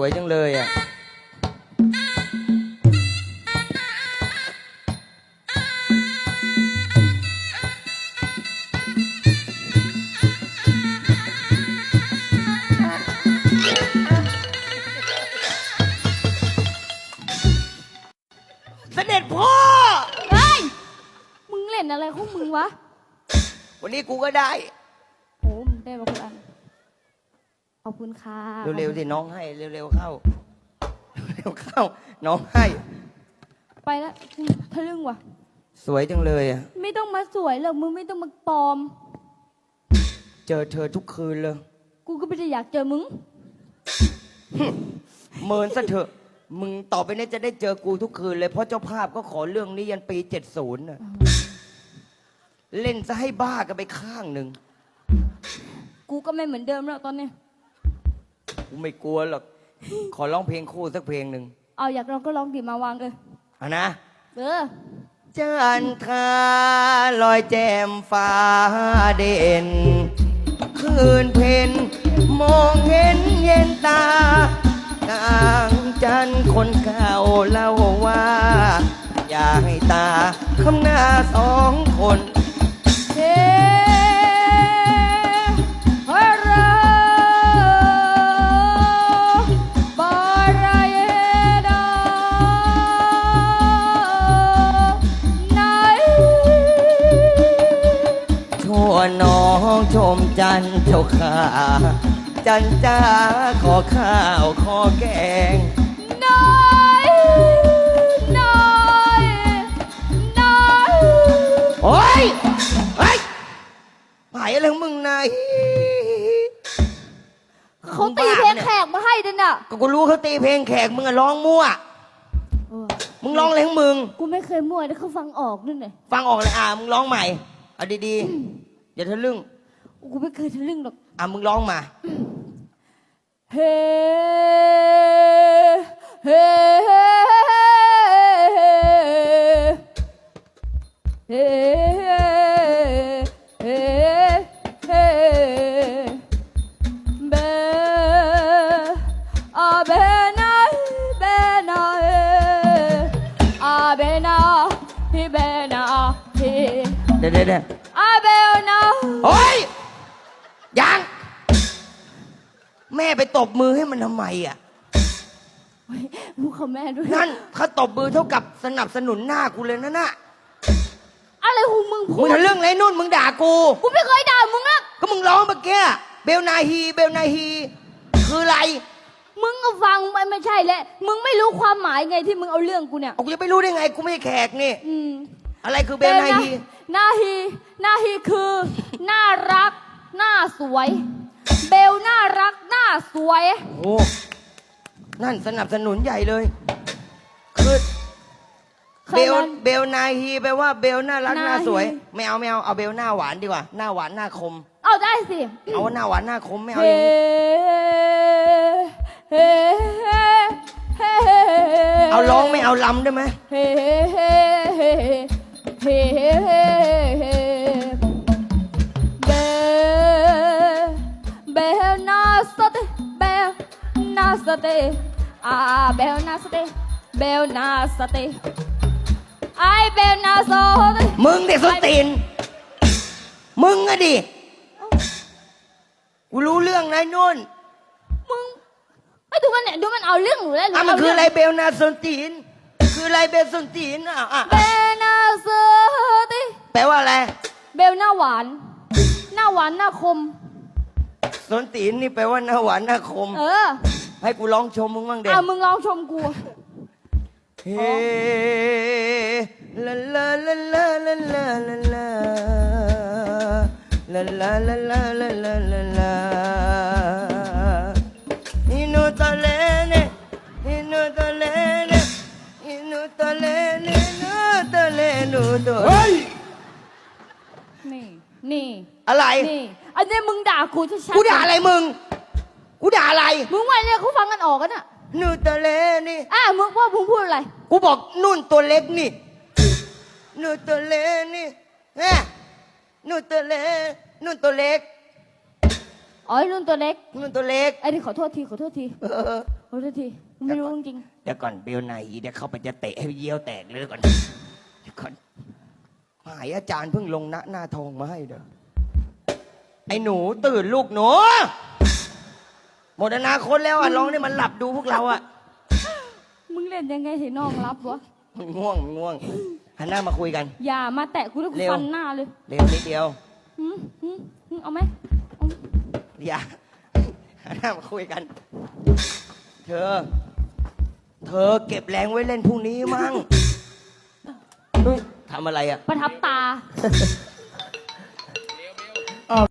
วยจังเลยอะ เสด็จพ่อ เฮ้ย มึงเล่นอะไรของมึงวะ วันนี้กูก็ได้ ขอบคุณค่ะเร็วๆสิน้องให้เร็วๆเข้า เร็วๆเข้า น้องให้ ไปแล้วทะลึ่งว่ะ สวยจังเลยอะไม่ต้องมาสวยหรอกมึงไม่ต้องมาปลอม เจอเธอทุกคืนเลยกูก็ไม่ได้อยากเจอมึง เมินซะเถอะ มึงต่อไปนี้จะได้เจอกูทุกคืนเลยเพราะเจ้าภาพก็ขอเรื่องนี้ยันปีเจ็ดศูนย์ะเล่นซะให้บ้ากันไปข้างหนึ่ง กูก็ไม่เหมือนเดิมแล้วตอนนี้ กูไม่กลัวหรอก ขอร้องเพลงคู่สักเพลงหนึ่งเอาอยากลองก็ลองดิมาวางเออเอะนะ เออจันทราลอยแจ่มฟ้าเด่น คืนเพ็ญมองเห็นเย็นตานางจันทร์คนเก่าเล่าว่า อย่าให้ตาคำหน้าสองคน องชมจันทร์เจ้าขาจันจ้าขอข้าวขอแกง น้อยน้อยน้อยโอ้ยเฮ้ยหายอะไรของมึงนายเขาตีเพลงแขกมาให้ด้วยน่ะก็กูรู้เขาตีเพลงแขกมึงอะร้องมั่ว เออมึงร้องอะไรของมึง กูไม่เคยมั่วแต่เขาฟังออกด้วยไงฟังออกเลยอะมึงร้องใหม่ เอาดีๆ อย่าทะลึ่ง กูไม่เคยทะลึ่งหรอก อะมึงร้องมาเฮ้เฮ้เฮ้เฮ้เฮ้เบอาเบนาเบนาเออาเบนาฮิเบนาฮิเดี๋ยวเดี๋ยวเดี๋ยวอาเบนา โอ้ย ยัง แม่ไปตบมือให้มันทำไมอะ ลูกเขาแม่ด้วย นั่นเขาตบมือเท่ากับสนับสนุนหน้ากูเลยนะน่ะอะไรของมึงพูมึงดทะลึ่งอะไรนู่นมึงด่ากู กูไม่เคยด่ามึงอะก็มึงร้องเมื่อกี้เบลนาฮีเบลนาฮี คืออะไรมึงก็ฟังมันไม่ใช่แหละมึงไม่รู้ความหมายไงที่มึงเอาเรื่องกูเนี่ย เอากูจะไปรู้ได้ไง กูไม่ใช่แขกนี่ อืมอะไรคือเบลนาฮีนาฮีนาฮีคือ น่ารัก หน้าสวย เบลน่ารักหน้าสวย โอ้ นั่นสนับสนุนใหญ่เลย คือเคเบยลนั้นเบลนาฮีแปลว่าเบลน่ารักหนาน้าสวยฮีไม่เอาไม่เอาเอาเบลหน้าหวานดีกว่า หน้าหวานหน้าคม เอาได้สิ เอาหน้าหวานหน้าคมไม่เอาเฮ้อย่างนี้เฮ้เฮ้เอาร้องไม่เอาลำได้ไหมเฮ้เฮ้เฮ้เฮ้เฮ้เฮ้เบ สเตเบลนาสเตอาเบลนาสเตเบลนาสเตไอเบลนาสเตมึงเด็กสนตีน มึงอะดิกูรู้เรื่องนายนุ่นมึงไม่ดูมันเนี่ยดูมันเอาเรื่องหนูแล้วหอะมันเาคือเงอะไรเบลนาสนตีน คืออะไรเบลสนตีนอะอะเบลนาสเตแปลว่าอะไร เบลหน้าหวาน หน้าหวานหน้าคม สนตีนนี่แปลว่าหน้าหวานหน้าคม เออให้กูร้องชมมึงบ้างเด็เอามึงลองชมกู เฮ้ลาลาลาลาลาลาลาลาลาลาลาลาลาลาลาลาอินุตะเลเนอินุตะเลเนอินุตะเลเนนุตะเลนุตะเฮ้ยนี่ นี่อะไร นี่อันนี้มึงด่ากูชัดๆกูด่าอะไรมึง กูด่าอะไร มึงว่าเนี่ยเขาฟังกันออกกันอะนุตะเลนี่ อะมึงว่ามึงพูดอะไร กูบอกนุ่นตัวเล็กนี่นุ่นตัวเล็กนี่แม่นุ่นตัวเล็กนุ่นตัวเล็ก อ๋อไอ้นุ่นตัวเล็ก นุ่นตัวเล็ก ไอ้นี่ขอโทษทีขอโทษทีเออโอ้ยที ไม่รู้จริง เดี๋ยวก่อนเบลไหนเดี๋ยวเข้าไปจะเตะให้เยี่ยวแตกเลยเดี๋ยวก่อนเดี๋ยวก่อน หายอาจารย์เพิ่งลงหน้าหน้าทองมาให้เด้อไอ้หนูตื่นลูกหนูหมดอนาคตแล้วอะลองนี่มันหลับดูพวกเราอะๆมึงเล่นยังไงให้น้องรับวะมันง่วงมันง่วงหันหน้ามาคุยกัน อย่ามาแตะกูแล้วกูเร็ว ฟันหน้าเลยเร็วนิดเดียวหืมหืมหืมเอาไหมเอาไหมอย่าหันหน้ามาคุยกัน เธอ เธอเก็บแรงไว้เล่นพรุ่งนี้มั้งเฮ้ย ทำอะไรอะ ประทับตา